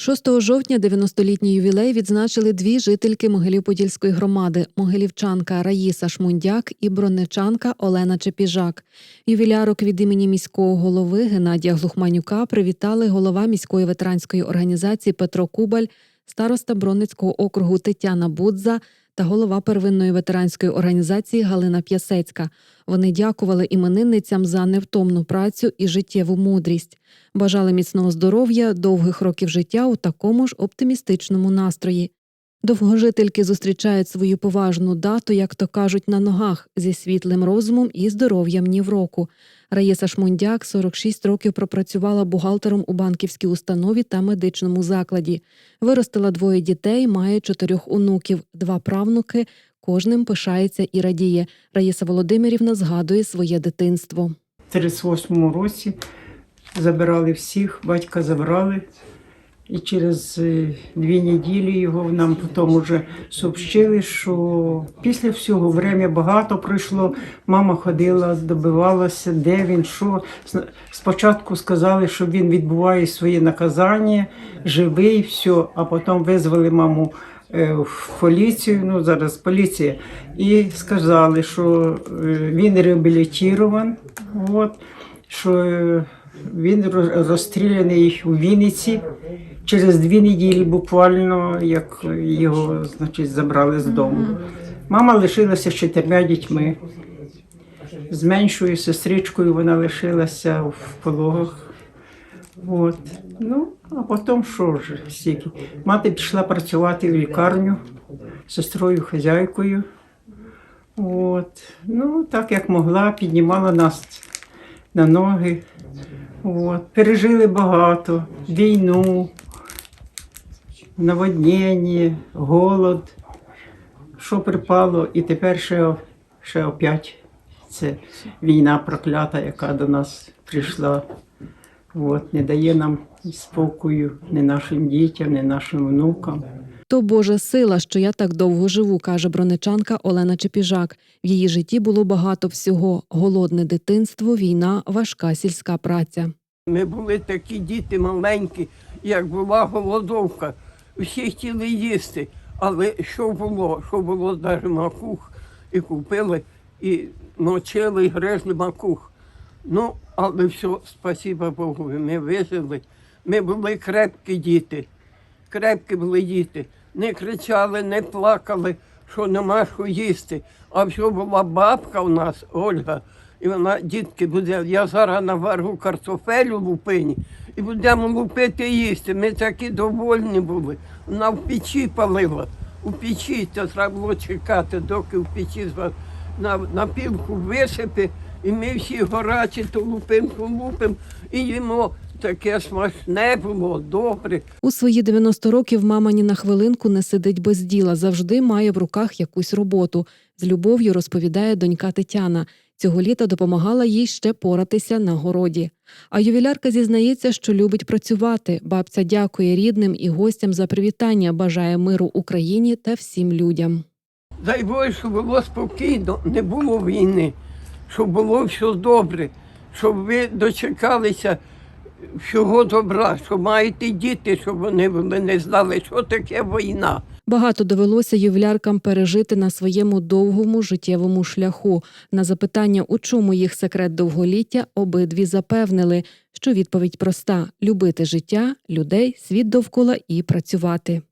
6 жовтня 90-літній ювілей відзначили дві жительки Могилів-Подільської громади – могилівчанка Раїса Шмундяк і бронничанка Олена Чепіжак. Ювілярок від імені міського голови Геннадія Глухманюка привітали голова міської ветеранської організації Петро Кубаль, староста Бронницького округу Тетяна Будза та голова первинної ветеранської організації Галина П'ясецька. Вони дякували іменинницям за невтомну працю і життєву мудрість. Бажали міцного здоров'я, довгих років життя у такому ж оптимістичному настрої. Довгожительки зустрічають свою поважну дату, як то кажуть, на ногах зі світлим розумом і здоров'ям ні в року. Раїса Шмундяк 46 років пропрацювала бухгалтером у банківській установі та медичному закладі. Виростила двоє дітей, має чотирьох онуків, два правнуки. Кожним пишається і радіє. Раїса Володимирівна згадує своє дитинство. В 38-му році забирали всіх, батька забрали. І через е, дві неділі його нам потім вже сообщили, що після всього время багато пройшло. Мама ходила, добивалася, де він, що. Спочатку сказали, що він відбуває своє наказання, живий, все, а потім визвали маму е, в поліцію, ну зараз поліція, і сказали, що е, він реабілітований, от, що він розстріляний у Вінниці через дві неділі, буквально, як його значить, забрали з дому. Мама лишилася з чотирма дітьми. З меншою сестричкою вона лишилася в пологах. От. Ну, а потім що ж, стільки. Мати пішла працювати в лікарню з сестрою хазяйкою. От. Ну, так як могла, піднімала нас на ноги. От. Пережили багато, війну, наводнення, голод, що припало, і тепер ще, ще опять це війна проклята, яка до нас прийшла. От, не дає нам спокою ні нашим дітям, ні нашим внукам. То Божа сила, що я так довго живу, каже броничанка Олена Чепіжак. В її житті було багато всього: голодне дитинство, війна, важка сільська праця. Ми були такі діти маленькі, як була голодовка. Всі хотіли їсти. Але що було? Що було навіть макух і купили, і мочили, і гризли макух. Ну, але все, спасіба Богу, ми вижили. Ми були крепкі діти, крепкі були діти. Не кричали, не плакали, що нема що їсти. А все була бабка у нас, Ольга, і вона, дітки, буде, я зараз наваргу картофелю лупині і будемо лупити їсти. Ми такі довольні були. Вона в печі палила. У печі то треба було чекати, доки в печі на, на пілку висипи, і ми всі горачі ту лупинку лупимо і їмо. Таке смачне було, добре. У свої 90 років мама ні на хвилинку не сидить без діла, завжди має в руках якусь роботу. З любов'ю розповідає донька Тетяна. Цього літа допомагала їй ще поратися на городі. А ювілярка зізнається, що любить працювати. Бабця дякує рідним і гостям за привітання, бажає миру Україні та всім людям. Дай Боже, щоб було спокійно, не було війни, щоб було все добре, щоб ви дочекалися всього добра, що маєте діти, щоб вони були, не знали, що таке війна. Багато довелося ювіляркам пережити на своєму довгому життєвому шляху. На запитання, у чому їх секрет довголіття, обидві запевнили, що відповідь проста: любити життя, людей, світ довкола і працювати.